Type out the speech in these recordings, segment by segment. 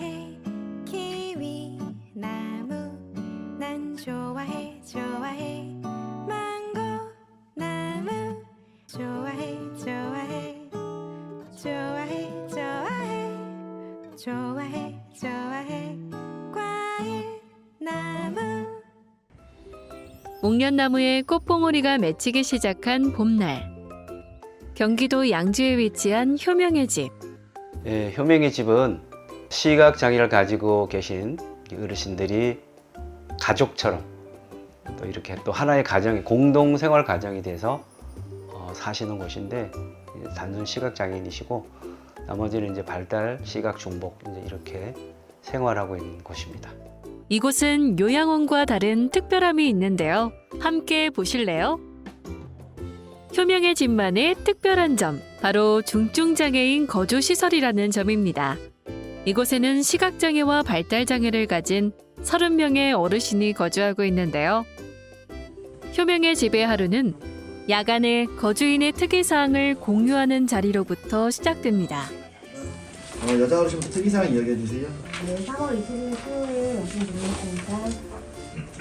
좋아해 키위 나무 난 좋아해 좋아해. 망고 나무 좋아해 좋아해. 좋아해 좋아해. 좋아해 좋아해. 과일 나무. 목련나무에 꽃봉오리가 맺히기 시작한 봄날. 경기도 양주에 위치한 효명의 집. 예, 효명의 집은 시각 장애를 가지고 계신 어르신들이 가족처럼 또 이렇게 또 하나의 가정이 공동 생활 가정이 돼서 어, 사시는 곳인데 단순 시각 장애인이시고 나머지는 이제 발달, 시각 중복 이제 이렇게 생활하고 있는 곳입니다. 이곳은 요양원과 다른 특별함이 있는데요. 함께 보실래요? 효명의 집만의 특별한 점, 바로 중증장애인 거주시설이라는 점입니다. 이곳에는 시각장애와 발달장애를 가진 30명의 어르신이 거주하고 있는데요. 효명의 집의 하루는 야간에 거주인의 특이사항을 공유하는 자리로부터 시작됩니다. 어, 여자 어르신부터 특이사항 이야기해 주세요. 네, 3월 20일 수요일 오신 분이었으니까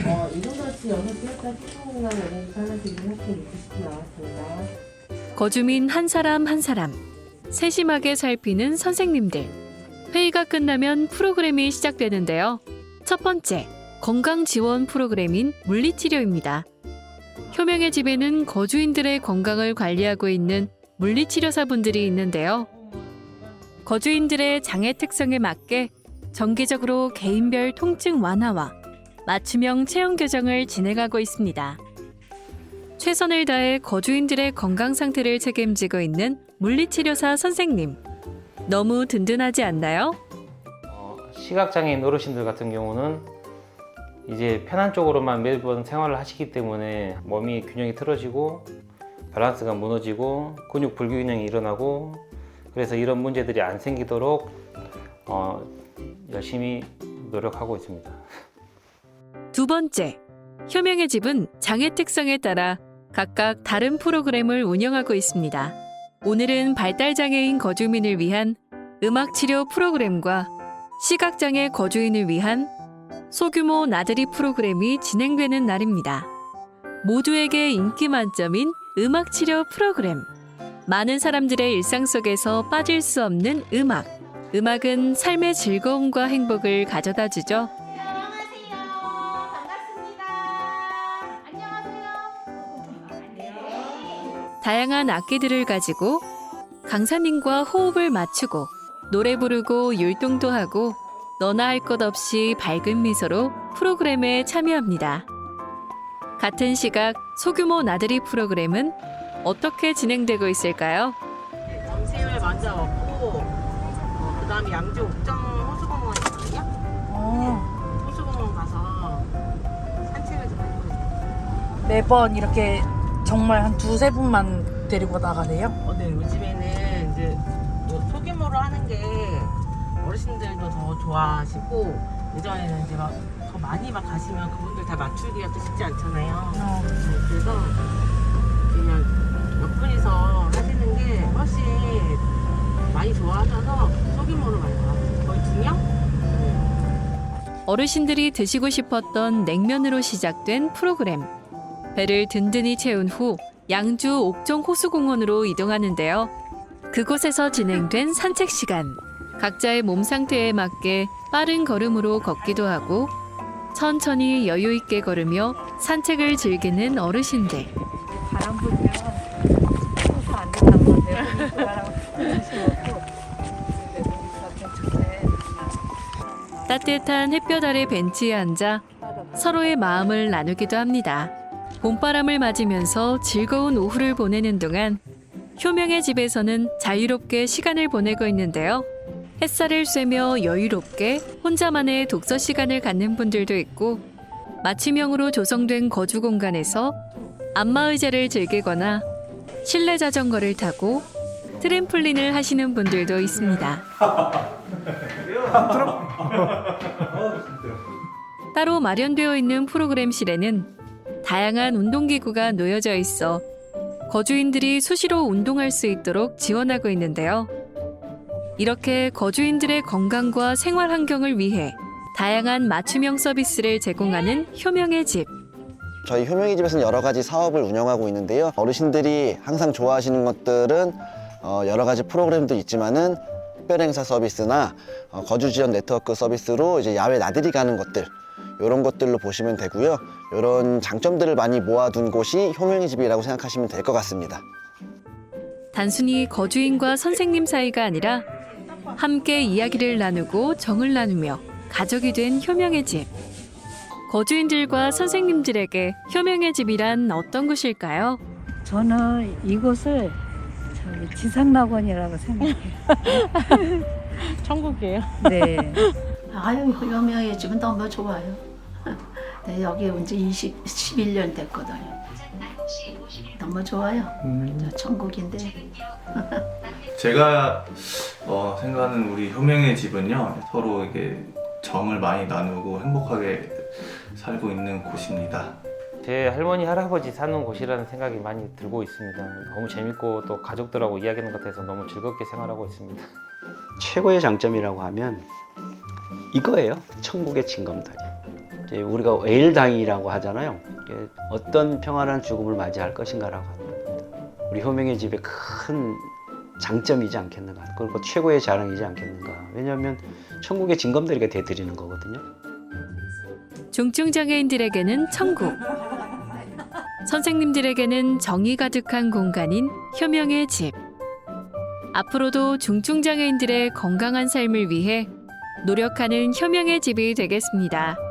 어, 이동저치 6개월까지 수공간 여행 살려드린 학교 60분 나왔습니다. 거주민 한 사람 한 사람 세심하게 살피는 선생님들 회의가 끝나면 프로그램이 시작되는데요. 첫 번째 건강 지원 프로그램인 물리치료입니다. 효명의 집에는 거주인들의 건강을 관리하고 있는 물리치료사분들이 있는데요. 거주인들의 장애 특성에 맞게 정기적으로 개인별 통증 완화와 맞춤형 체형 교정을 진행하고 있습니다. 최선을 다해 거주인들의 건강 상태를 책임지고 있는 물리치료사 선생님. 너무 든든하지 않나요? 어, 시각장애인 어르신들 같은 경우는 이제 편한 쪽으로만 매번 생활을 하시기 때문에 몸이 균형이 틀어지고 밸런스가 무너지고 근육 불균형이 일어나고 그래서 이런 문제들이 안 생기도록 어, 열심히 노력하고 있습니다. 두 번째, 효명의 집은 장애 특성에 따라 각각 다른 프로그램을 운영하고 있습니다. 오늘은 발달장애인 거주민을 위한 음악 치료 프로그램과 시각장애 거주인을 위한 소규모 나들이 프로그램이 진행되는 날입니다. 모두에게 인기 만점인 음악 치료 프로그램. 많은 사람들의 일상 속에서 빠질 수 없는 음악. 음악은 삶의 즐거움과 행복을 가져다 주죠. 다양한 악기들을 가지고 강사님과 호흡을 맞추고 노래 부르고 율동도 하고 너나 할 것 없이 밝은 미소로 프로그램에 참여합니다. 같은 시각 소규모 나들이 프로그램은 어떻게 진행되고 있을까요? 정시을 먼저 먹고 어, 그 다음에 양주 옥정 호수공원 있거든요. 호수공원 가서 산책을 좀할 거예요. 매번 이렇게 정말 한 두세 분만 데리고 나가네요. 어, 네, 요즘에는 이제 뭐 소규모로 하는 게 어르신들도 더 좋아하시고 예전에는 이제 막 더 많이 막 가시면 그분들 다 맞추기가 또 쉽지 않잖아요. 어, 네, 그래서 그냥 몇 분이서 하시는 게 훨씬 많이 좋아하셔서 소규모로 많이 나와요. 거의 두 명? 네. 어르신들이 드시고 싶었던 냉면으로 시작된 프로그램. 배를 든든히 채운 후 양주 옥정 호수공원으로 이동하는데요. 그곳에서 진행된 산책 시간. 각자의 몸 상태에 맞게 빠른 걸음으로 걷기도 하고 천천히 여유 있게 걸으며 산책을 즐기는 어르신들. 바람 불면 호수 안 건데 바람. 따뜻한 햇볕 아래 벤치에 앉아 서로의 마음을 나누기도 합니다. 봄바람을 맞으면서 즐거운 오후를 보내는 동안 효명의 집에서는 자유롭게 시간을 보내고 있는데요. 햇살을 쐬며 여유롭게 혼자만의 독서 시간을 갖는 분들도 있고 맞춤형으로 조성된 거주 공간에서 안마의자를 즐기거나 실내 자전거를 타고 트램플린을 하시는 분들도 있습니다. 따로 마련되어 있는 프로그램실에는 다양한 운동기구가 놓여져 있어 거주인들이 수시로 운동할 수 있도록 지원하고 있는데요. 이렇게 거주인들의 건강과 생활 환경을 위해 다양한 맞춤형 서비스를 제공하는 효명의 집. 저희 효명이 집에서는 여러 가지 사업을 운영하고 있는데요. 어르신들이 항상 좋아하시는 것들은 어, 여러 가지 프로그램도 있지만은 특별 행사 서비스나 어, 거주 지원 네트워크 서비스로 이제 야외 나들이 가는 것들 이런 것들로 보시면 되고요. 이런 장점들을 많이 모아둔 곳이 효명이 집이라고 생각하시면 될 것 같습니다. 단순히 거주인과 선생님 사이가 아니라 함께 이야기를 나누고 정을 나누며 가족이 된 효명의 집. 거주인들과 선생님들에게 효명의 집이란 어떤 곳일까요? 저는 이곳을 저기 지상낙원이라고 생각해요. 천국이에요. 네. 아유, 효명의 집은 너무 좋아요. 네, 여기 온 지 20, 11년 됐거든요. 너무 좋아요. 저 천국인데. 제가 어, 생각하는 우리 효명의 집은요 서로 이게 정을 많이 나누고 행복하게 살고 있는 곳입니다. 제 할머니 할아버지 사는 곳이라는 생각이 많이 들고 있습니다. 너무 재밌고 또 가족들하고 이야기하는 것 같아서 너무 즐겁게 생활하고 있습니다. 최고의 장점이라고 하면 이거예요. 천국의 징검다리. 이제 우리가 에일당이라고 하잖아요. 어떤 평안한 죽음을 맞이할 것인가라고 합니다. 우리 효명의 집의 큰 장점이지 않겠는가. 그리고 최고의 자랑이지 않겠는가. 왜냐하면 천국의 징검다리가 돼드리는 거거든요. 중증 장애인들에게는 천국. 선생님들에게는 정이 가득한 공간인 효명의 집. 앞으로도 중증 장애인들의 건강한 삶을 위해 노력하는 효명의 집이 되겠습니다.